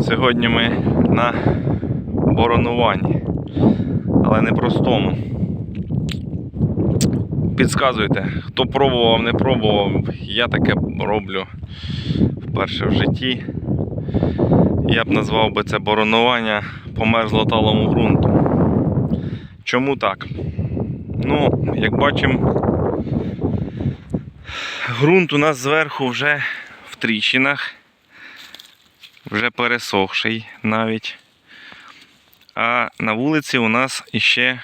Сьогодні ми на боронуванні, але не простому. Підсказуйте, хто пробував, не пробував. Я таке роблю вперше в житті. Я б назвав би це боронування по мерзлоталому ґрунту. Чому так? Ну, як бачимо, ґрунт у нас зверху вже в тріщинах, вже пересохший навіть. А на вулиці у нас іще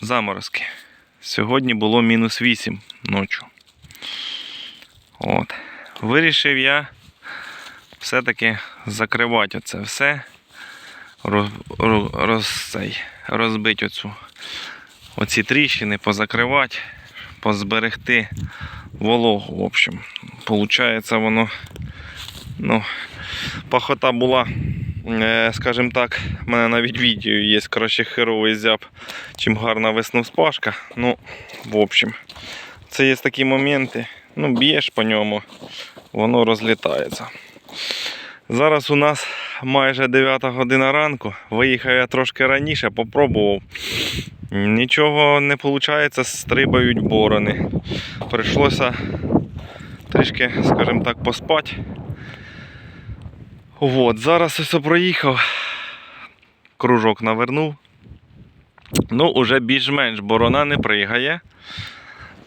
заморозки. Сьогодні було мінус 8 ночі. От. Вирішив я все-таки закривати оце все, роз, роз, цей, розбити оцю, оці тріщини, позакривати, позберегти вологу. В общем, получається воно, ну, пахота була, е, скажімо так, в мене навіть відео є краще херовий зяб, чим гарна весноспашка. Ну, в общем, це є такі моменти. Ну, б'єш по ньому, воно розлітається. Зараз у нас майже 9 година ранку. Виїхав я трошки раніше, попробував. Нічого не виходить, стрибають борони. Прийшлося трішки, скажімо так, поспати. От, зараз ось проїхав, кружок навернув. Ну, уже більш-менш борона не пригає.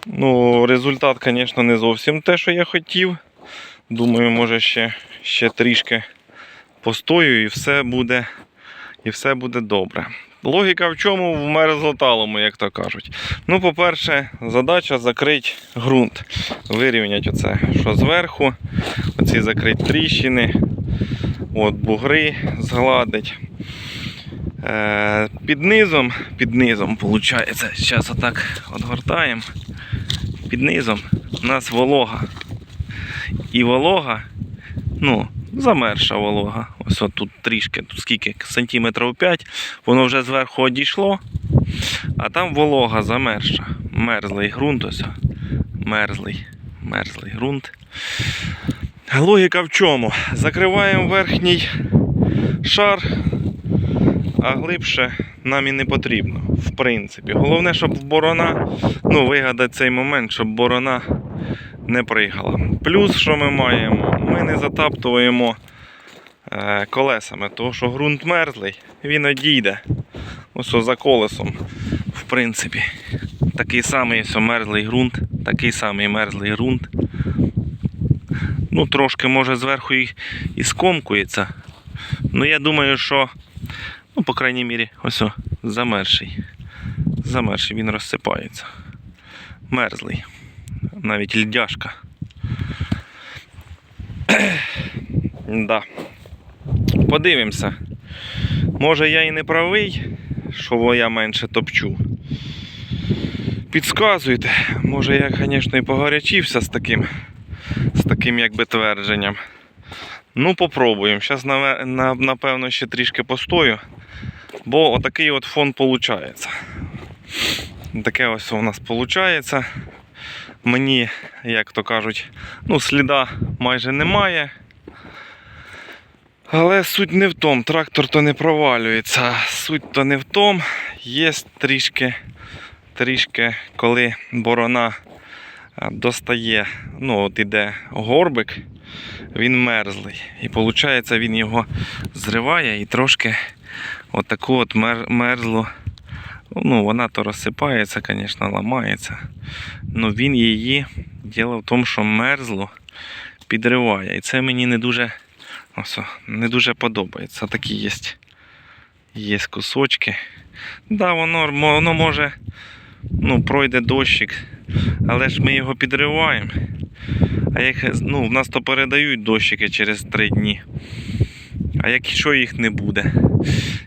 Ну, результат, звісно, не зовсім те, що я хотів. Думаю, може ще, ще трішки постою і все буде, і все буде добре. Логіка в чому в мерзлоталому, як то кажуть. Ну, по-перше, задача закрити ґрунт. Вирівняти оце, що зверху, оці закрити тріщини, от бугри згладить. Е, під низом, під низом, виходить, зараз отак отгортаємо. Під низом у нас волога. І волога, ну, замерша волога. Ось от тут трішки, тут скільки, сантиметрів 5, воно вже зверху одійшло, а там волога замерша. Мерзлий ґрунт ось. Мерзлий, мерзлий ґрунт. Логіка в чому? Закриваємо верхній шар, а глибше нам і не потрібно, в принципі. Головне, щоб борона, ну, вигадати цей момент, щоб борона не пригала. Плюс, що ми маємо, ми не затаптуємо е, колесами, тому що ґрунт мерзлий, він одійде. Ось за колесом, в принципі. Такий самий ось мерзлий ґрунт, такий самий мерзлий ґрунт. Ну, трошки може зверху і, і скомкується. Ну, я думаю, що, ну, по крайній мірі, ось о, замерший. Замерший, він розсипається. Мерзлий навіть льдяшка. да. Подивимося. Може я і не правий, що я менше топчу. Підсказуйте, може я, звісно, і погарячився з таким, з таким якби твердженням. Ну, попробуємо. Зараз, напевно, ще трішки постою, бо отакий от фон виходить. Таке ось у нас виходить мені, як то кажуть, ну, сліда майже немає. Але суть не в тому, трактор то не провалюється. Суть то не в тому, є трішки, трішки, коли борона достає, ну от іде горбик, він мерзлий. І виходить, він його зриває і трошки отаку от мер, мерзлу. Ну, вона то розсипається, звісно, ламається. Ну він її діло в тому, що мерзло підриває. І це мені не дуже ось, не дуже подобається. Такі є є кусочки. Да, воно, воно може ну, пройде дощик, але ж ми його підриваємо. А як, ну, в нас то передають дощики через 3 дні. А якщо їх не буде?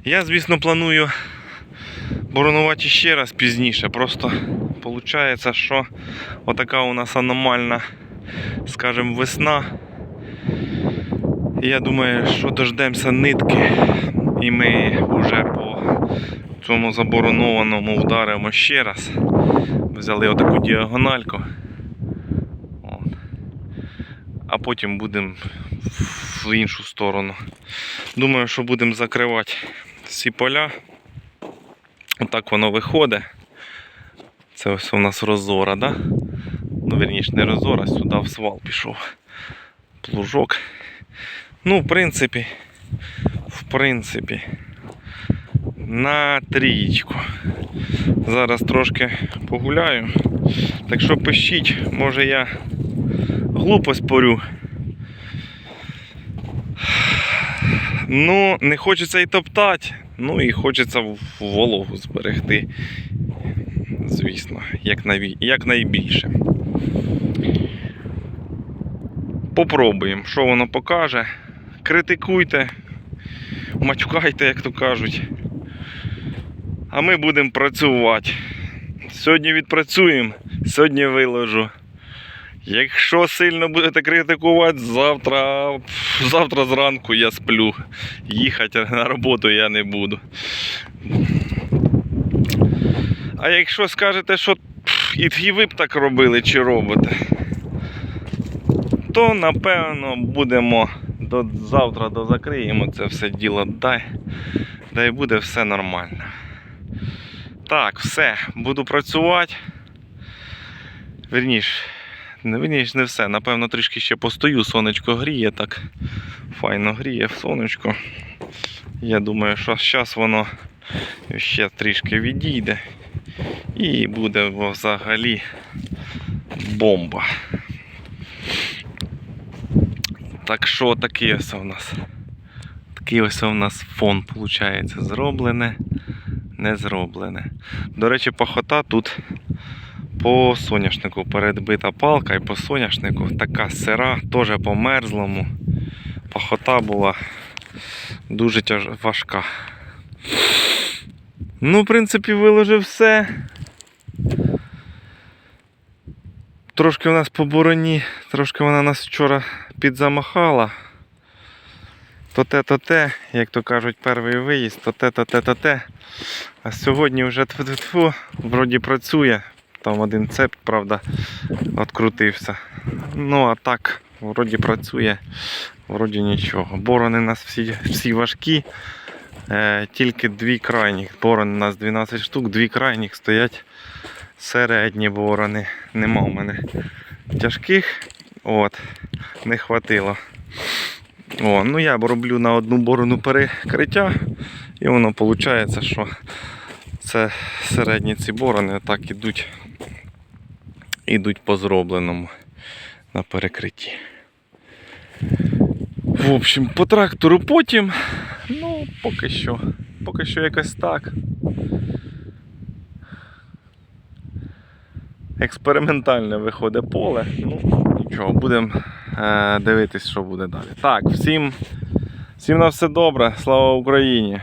Я, звісно, планую боронувати ще раз пізніше. Просто виходить, що отака у нас аномальна, скажімо, весна. Я думаю, що дождемося нитки, і ми вже по цьому заборонованому вдаримо ще раз. Взяли отаку діагональку. От. А потім будемо в іншу сторону. Думаю, що будемо закривати всі поля. Отак воно виходить. Це ось у нас розора, да? Ну, верніше, не розора, сюди в свал пішов. Плужок. Ну, в принципі, в принципі, на трієчку. Зараз трошки погуляю. Так що пишіть, може я глупо спорю. Ну, не хочеться і топтати, ну і хочеться вологу зберегти. Звісно, як, найбі- як найбільше. Попробуємо, що воно покаже. Критикуйте, матюкайте, як то кажуть. А ми будемо працювати. Сьогодні відпрацюємо, сьогодні виложу. Якщо сильно будете критикувати, завтра, завтра зранку я сплю. Їхати на роботу я не буду. А якщо скажете, що і ви б так робили чи робите, то напевно будемо до завтра дозакриємо це все діло. Дай, дай буде все нормально. Так, все, буду працювати. Верніш, не верніш, не все. Напевно, трішки ще постою, сонечко гріє так. Файно гріє в сонечко. Я думаю, що зараз воно ще трішки відійде. І буде взагалі бомба. Так що такий ось у нас. Такий ось у нас фон виходить зроблене, не зроблене. До речі, пахота тут по соняшнику передбита палка і по соняшнику така сира, теж по мерзлому. Пахота була дуже тяж... важка. Ну, в принципі, виложив все. Трошки у нас по бороні, трошки вона нас вчора підзамахала. То те, то те, як то кажуть, перший виїзд, то те, то те, то те. А сьогодні вже тьфу-тьфу, вроді працює. Там один цеп, правда, відкрутився. Ну, а так, вроді працює, вроді нічого. Борони у нас всі, всі важкі. Е, тільки дві крайніх. Борон у нас 12 штук, дві крайніх стоять середні борони. Нема у мене тяжких. От, не хватило. О, ну я роблю на одну борону перекриття, і воно виходить, що це середні ці борони так ідуть, ідуть по зробленому на перекритті. В общем, по трактору потім, ну, поки що. Поки що якось так. Експериментальне виходить поле. Ну, нічого, будемо дивитись, що буде далі. Так, всім, всім на все добре. Слава Україні!